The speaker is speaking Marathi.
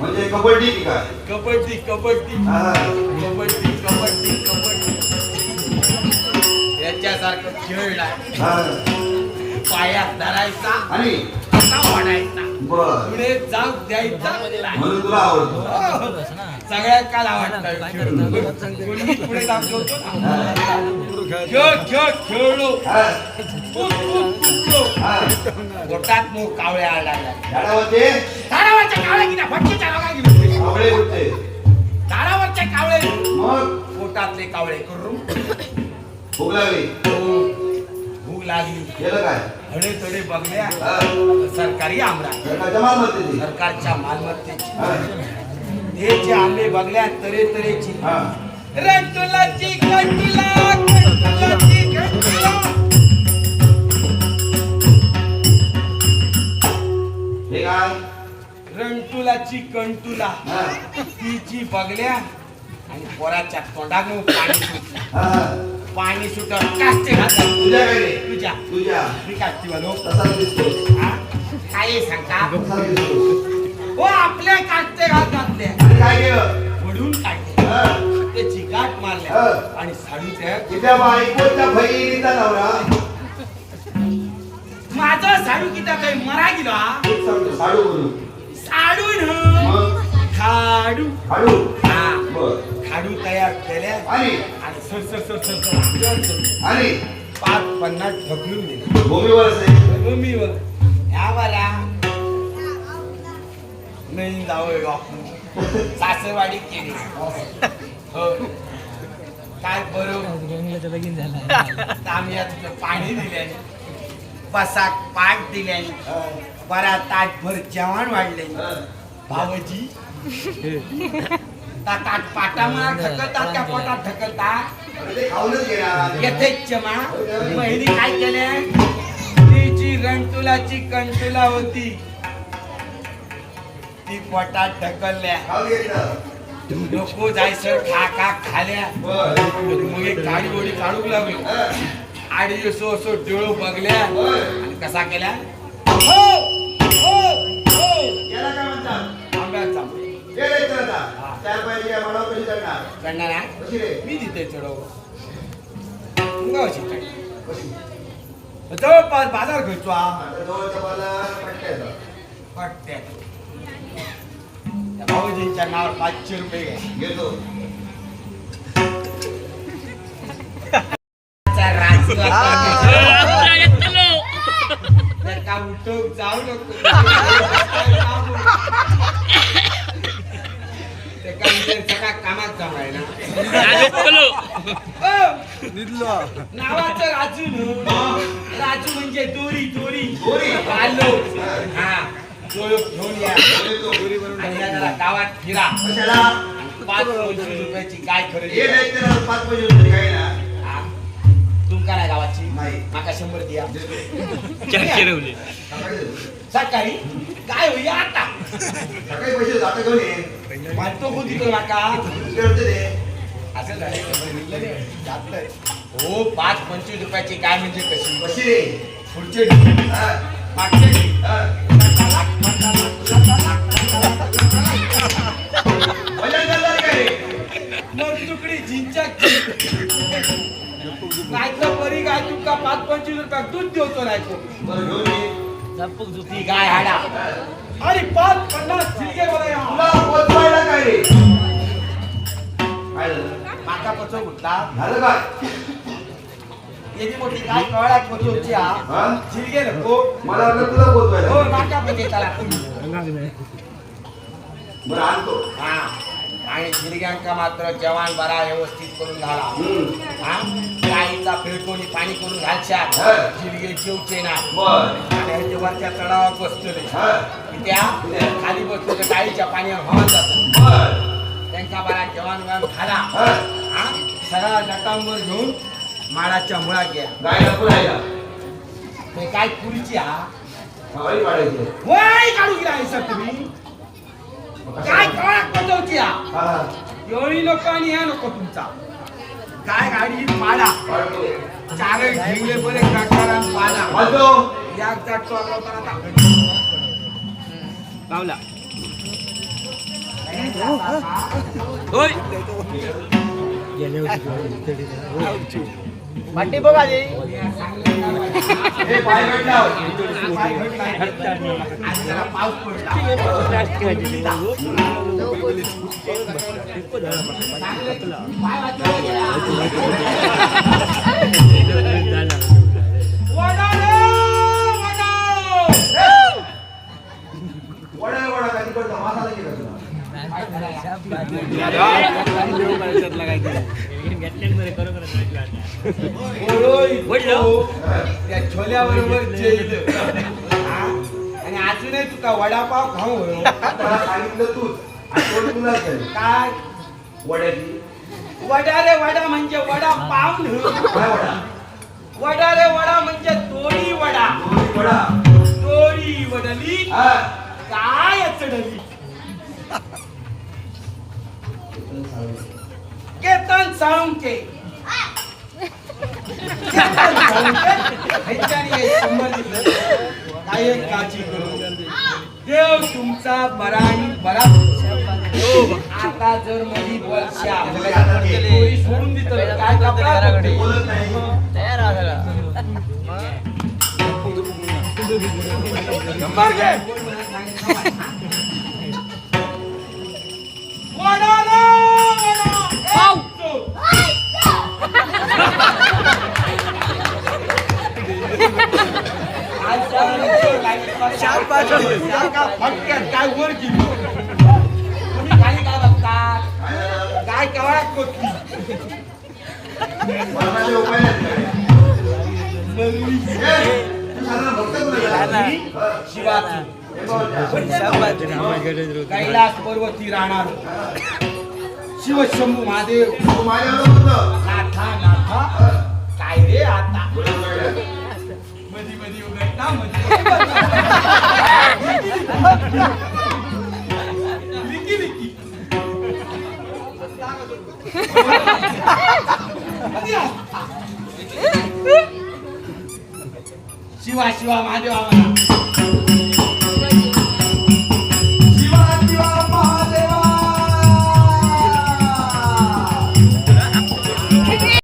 म्हणजे कबड्डी की काय? कबड्डी कबड्डी. कबड्डी कबड्डी कबड्डी. याच्यासारखं खेळ. पायात धरायचा आणि? वाढायचा? पुढे जाऊ द्यायचा. म्हणून तुला आवडतो. हो. सगळ्यात काय आवडतं पुढे ना खेळ खेळ खेळलो. पोटात मग कावळे आला कावळे किती लोका गेले. आवळे उठते झाडावरचे कावळे. मग? पोटातले कावळे करून. भूक लागली. भूक लागली. केलं काय? हडे तडे बघल्या हा. सरकारी आमरा. सरकारच्या मालमत्तेची. सरकारच्या मालमत्तेची. हा. हे जे आंबे बघल्या तरे तरेची. हा. कंटुला हे रंटुलाची कंटुला. तिची बघल्या आणि पोराच्या तोंडात पाणी सुटलं. पाणी सुटलं. कास्ते घातलं. तुझ्या काय रे तुझ्या. तुझ्या. मी कास्ती वालो तसाच दिसतोस. काय सांगता? हो आपल्या कास्ते घात घातले म्हणून काढले. त्याची गाठ मारल्या. आणि साडू त्या तुझ्या बायकोच्या बहिणीचा नवरा. माझं साडू किती काही मरा गेला? साडू खाडू. हा. बर. खाडू तयार केल्या. आणि? आणि sir sir sir sir sir. आणि? पाच पन्नास ढकलून दिले. भूमीवर ह्या वाला नाही जावं बापू. सासरवाडी केली. हो. काय बरं. तांब्यात पाणी दिले बसाक पाक दिले बरा ताटभर जेवण वाढले भावजी ता ताट पाटा मला ढकलतात का पोटात ढकलतात मा काय केले? तिची रणतुलाची कंटुला होती. ती पोटात ढकलल्या. नको जायचं ठाका खाल्या. मग एक गाडी गोडी काढू लागलो. आडी असो असो डोळ बघल्या. आणि कसा केल्या हो हो. चार पाहिजे काय म्हणावं कशी करणार करणार? कशी रे? मी तिथे चढव. कशी? जवळपास बाजार घ्यायचो पट्ट्याचं भाऊजींच्या नावावर पाचशे रुपये घ्या. घेतो. का उठव जाऊ नको. ते का इथे सगळ्या कामात ना नावाचं राजू न. राजू म्हणजे दोरी दोरी. दोरी? आलो. हा. घेऊन या. आणि या जरा गावात फिरा. पाच पंचवीस रुपयाची हे खरेदी काय ना हा. तुमका नाही गावाची? नाही. माका शंभर द्या. देतो. चारशे रवले सकाळी काय होई आता. सकाळी पैसे आता घेऊन ये म्हणतो कोण तिथं दुसरे हप्ते दे असं झालं. हो पाच पंचवीस रुपयाची गाय म्हणजे कशी? कशी? रे पुढचे हा. हा. काय मग तुकडी झिंचाक गायचं परी गाय तुका पाच पंचवीस रुपयात दूध देतो तो बरं घेऊन ये ती गाय हाडा। अरे पाच पन्नास. तुला पोचवायला काय रे काय झालं माका पचव कुठला? झालं काय? मोठी हा. हा? झिंगे नको. मला वाटलं तुला हो पोचवायला माका पचे त्याला बरं आणतो. हा. आणि झिरग्यांका मात्र जवान बरा व्यवस्थित करून. हा? गाईचा फिरकोनी पाणी करून हा. झिरगे जेवचे ना. ह्याच्या वरच्या तळावर बसतले हा. त्या खाली बसतो गाईच्या पाण्यावर हवान जातात बर. त्यांचा बरा जवान वान घाला हा. हा? सगळा नटांवर घेऊन माडाच्या मुळा घ्या ते काय पुरीची हा? वय काढू गेला सर तुम्ही. काय कळत पचवची हा. एवढी नको आणि ह्या नको तुमचा. काय गाडी? पाडा. पाडतो चार ढिंगले बरे काकारा पाडा. पाडतो. या जातो आला होता होय. वाटी बघा మట్టి పొగది ಒಳ್ಳೆ ಒಳ್ಳೆ ಕಲಿಕೊಂಡು ಮಾತಾಡೋದಿಲ್ಲ त्या छोल्याबरोबर जेईल हा? आणि अजूनही तुका वडापाव खाऊ सांगितलं तूच. तुलाच आहे. काय वड्याची. वडा रे वडा म्हणजे वडा पाव वडा? वडा रे वडा म्हणजे तोडी वडा वडा. तोडी वडली. काय चढली केतन साळुंके काळजी करू देव तुमचा बरा आणि बरा आता जर मधी पोरी सोडून दिलं काय कपडा करते? चार पाच काय वर गेली तुम्ही खाली काय काय. कैलास पर्वती राहणार शिवशंभू महादेव. नाथा नाथा शिवा शिवा महादेवा म्हणा